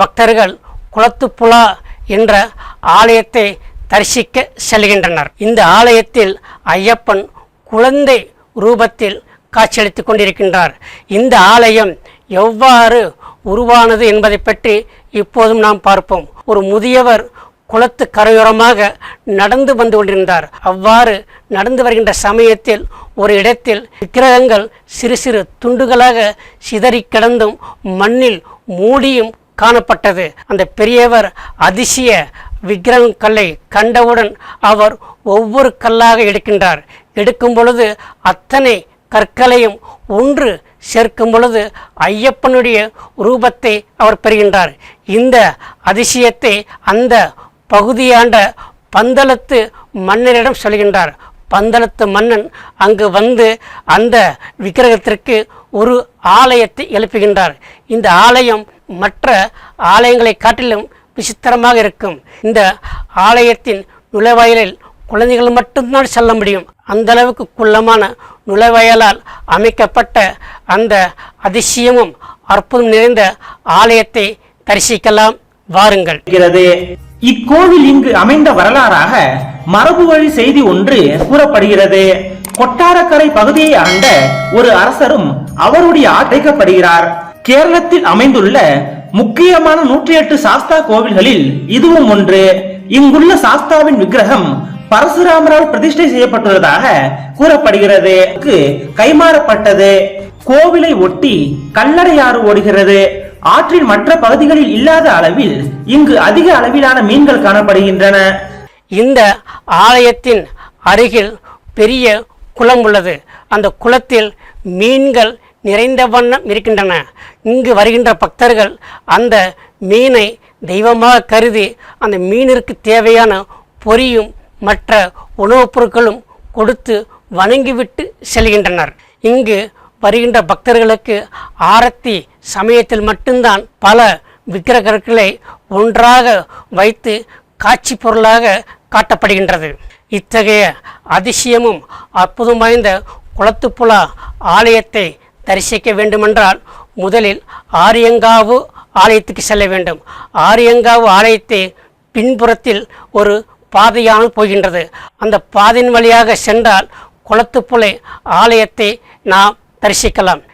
பக்தர்கள் குளத்துப்புலா என்ற ஆலயத்தை தரிசிக்க செல்கின்றனர். இந்த ஆலயத்தில் ஐயப்பன் குழந்தை ரூபத்தில் காட்சியளித்துக் கொண்டிருக்கின்றார். இந்த ஆலயம் எவ்வாறு உருவானது என்பதை பற்றி இப்போதும் நாம் பார்ப்போம். ஒரு முதியவர் குளத்து கரையோரமாக நடந்து வந்து கொண்டிருந்தார். அவ்வாறு நடந்து வருகின்ற சமயத்தில் ஒரு இடத்தில் விக்கிரகங்கள் சிறு சிறு துண்டுகளாக சிதறி கிடந்தும் மண்ணில் மூடியும் காணப்பட்டது. அந்த பெரியவர் அதிசய விக்கிரகம் கல்லை கண்டவுடன் அவர் ஒவ்வொரு கல்லாக எடுக்கின்றார். எடுக்கும் பொழுது அத்தனை கற்களையும் ஒன்று சேர்க்கும் பொழுது ஐயப்பனுடைய ரூபத்தை அவர் பெறுகின்றார். இந்த அதிசயத்தை அந்த பகுதியாண்ட பந்தளத்து மன்னரிடம் சொல்கின்றார். பந்தளத்து மன்னன் அங்கு வந்து அந்த விக்கிரகத்திற்கு ஒரு ஆலயத்தை எழுப்புகின்றார். இந்த ஆலயம் மற்ற ஆலயங்களை காட்டிலும் விசித்திரமாக இருக்கும். இந்த ஆலயத்தின் நுழைவாயிலில் குழந்தைகள் மட்டும்தான் செல்ல முடியும். அந்த அளவுக்கு குள்ளமான நுழைவாயலால் அமைக்கப்பட்ட அந்த அதிசயமும் அற்புதம் நிறைந்த ஆலயத்தை தரிசிக்கலாம். வாருங்கள். இக்கோவில் இங்கு அமைந்த வரலாறாக மரபு வழி செய்தி ஒன்று கூறப்படுகிறது. கொட்டாரக்கரை பகுதியை ஆண்ட ஒரு அரசரும் அவருடைய அழைக்கப்படுகிறார் கேரளத்தில் அமைந்துள்ள முக்கியமான நூற்றி எட்டு சாஸ்தா கோவில்களில் இதுவும் ஒன்று. இங்குள்ள சாஸ்தாவின் விக்கிரகம் பரசுராமரால் பிரதிஷ்டை செய்யப்பட்டுள்ளதாக கூறப்படுகிறது. கைமாறப்பட்டது. கோவிலை ஒட்டி கல்லடையாறு ஓடுகிறது. ஆற்றின் மற்ற பகுதிகளில் இல்லாத அளவில் இங்கு அதிக அளவிலான மீன்கள் காணப்படுகின்றன. இந்த ஆலயத்தின் அருகில் பெரிய குளம் உள்ளது. அந்த குளத்தில் மீன்கள் நிறைந்த வண்ணம் இருக்கின்றன. இங்கு வருகின்ற பக்தர்கள் அந்த மீனை தெய்வமாக கருதி அந்த மீனிற்கு தேவையான பொரியும் மற்ற உணவுப் பொருட்களும் கொடுத்து வணங்கிவிட்டு செல்கின்றனர். இங்கு வருகின்ற பக்தர்களுக்கு ஆரத்தி சமயத்தில் மட்டும்தான் பல விக்கிரகர்களை ஒன்றாக வைத்து காட்சி பொருளாக காட்டப்படுகின்றது. இத்தகைய அதிசயமும் அற்புதம் வாய்ந்த குளத்துப்புழா ஆலயத்தை தரிசிக்க வேண்டுமென்றால் முதலில் ஆரியங்காவு ஆலயத்துக்கு செல்ல வேண்டும். ஆரியங்காவு ஆலயத்தை பின்புறத்தில் ஒரு பாதையானது போகின்றது. அந்த பாதையின் வழியாக சென்றால் குளத்துப்புலை ஆலயத்தை நாம் தரிசிக்கலாம்.